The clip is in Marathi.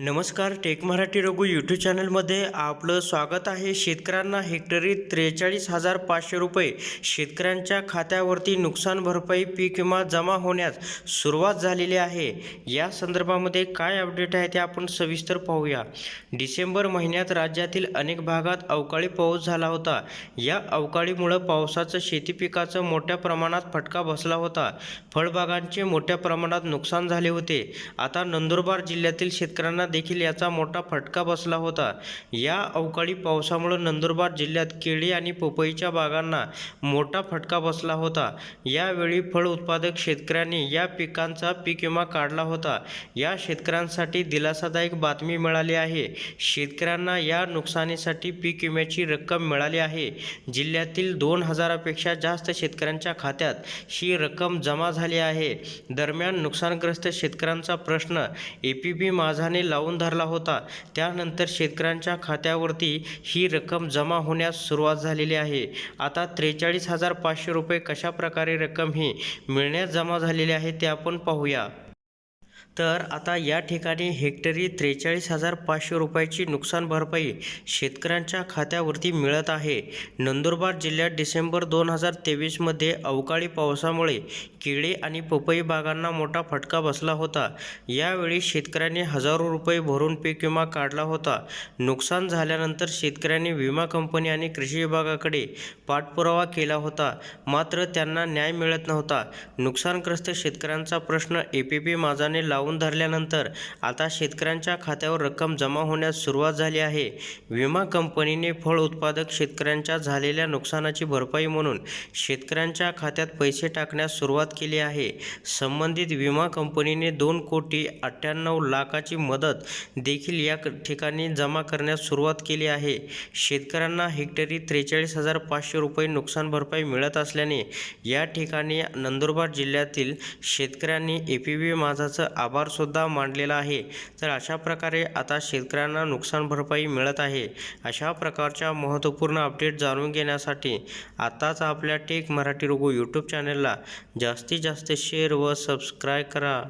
नमस्कार टेक मराठी रघु यूट्यूब चॅनलमध्ये आपलं स्वागत आहे. शेतकऱ्यांना हेक्टरी त्रेचाळीस हजार पाचशे रुपये. शेतकऱ्यांच्या खात्यावरती नुकसान भरपाई पीक विमा जमा होण्यास सुरुवात झालेली आहे. या संदर्भामध्ये काय अपडेट आहे ते आपण सविस्तर पाहूया. डिसेंबर महिन्यात राज्यातील अनेक भागात अवकाळी पाऊस झाला होता. या अवकाळीमुळं पावसाचं शेती पिकाचं मोठ्या प्रमाणात फटका बसला होता. फळबागांचे मोठ्या प्रमाणात नुकसान झाले होते. आता नंदुरबार जिल्ह्यातील शेतकऱ्यांना देखील याचा मोठा फटका बसला होता. या अवकाळी पावसामुळे नंदुरबार जिल्ह्यात केळी आणि पपईच्या बागांना मोठा फटका बसला होता. यावेळी फळ उत्पादक शेतकऱ्यांनी या पिकांचा पीक विमा काढला होता. या शेतकऱ्यांसाठी दिलासादायक बातमी मिळाली आहे. शेतकऱ्यांना या नुकसानीसाठी पीक विम्याची रक्कम मिळाली आहे. जिल्ह्यातील दोन हजारापेक्षा जास्त शेतकऱ्यांच्या खात्यात ही रक्कम जमा झाली आहे. दरम्यान नुकसानग्रस्त शेतकऱ्यांचा प्रश्न ए पी बी माझाने लाव लावून धरला होता. त्यानंतर शेतकऱ्यांच्या खात्यावरती ही रक्कम जमा होण्यास सुरुवात झालेली आहे. आता त्रेचाळीस हजार पाचशे रुपये कशा प्रकारे रक्कम ही मिळण्यास जमा झालेली आहे ते आपण पाहूया. तर आता या ठिकाणी हेक्टरी त्रेचाळीस हजार पाचशे रुपयाची नुकसान भरपाई शेतकऱ्यांच्या खात्यावरती मिळत आहे. नंदुरबार जिल्ह्यात डिसेंबर दोन हजार तेवीसमध्ये अवकाळी पावसामुळे केळी आणि पपई बागांना मोठा फटका बसला होता. यावेळी शेतकऱ्यांनी हजारो रुपये भरून पीक विमा काढला होता. नुकसान झाल्यानंतर शेतकऱ्यांनी विमा कंपनी आणि कृषी विभागाकडे पाठपुरावा केला होता. मात्र त्यांना न्याय मिळत नव्हता. नुकसानग्रस्त शेतकऱ्यांचा प्रश्न ए पी पी माझाने लावून धरल्यानंतर आता शेतकऱ्यांच्या खात्यावर रक्कम जमा होण्यास सुरुवात झाली आहे. विमा कंपनीने फळ उत्पादक शेतकऱ्यांच्या झालेल्या नुकसानाची भरपाई म्हणून शेतकऱ्यांच्या खात्यात पैसे टाकण्यास सुरुवात केली आहे. संबंधित विमा कंपनीने दोन कोटी अठ्ठ्याण्णव लाखाची मदत देखील या ठिकाणी जमा करण्यास सुरुवात केली आहे. शेतकऱ्यांना हेक्टरी त्रेचाळीस हजार पाचशे रुपये नुकसान भरपाई मिळत असल्याने या ठिकाणी नंदुरबार जिल्ह्यातील शेतकऱ्यांनी ए पी व्ही माझाचं आभारसुद्धा मांडलेला आहे. तर अशा प्रकारे आता शेतकऱ्यांना नुकसान भरपाई मिळत आहे. अशा प्रकारच्या महत्त्वपूर्ण अपडेट जाणून घेण्यासाठी आताच आपल्या टेक मराठी रोगो यूट्यूब चॅनलला जास्तीत जास्त शेअर व सबस्क्राईब करा.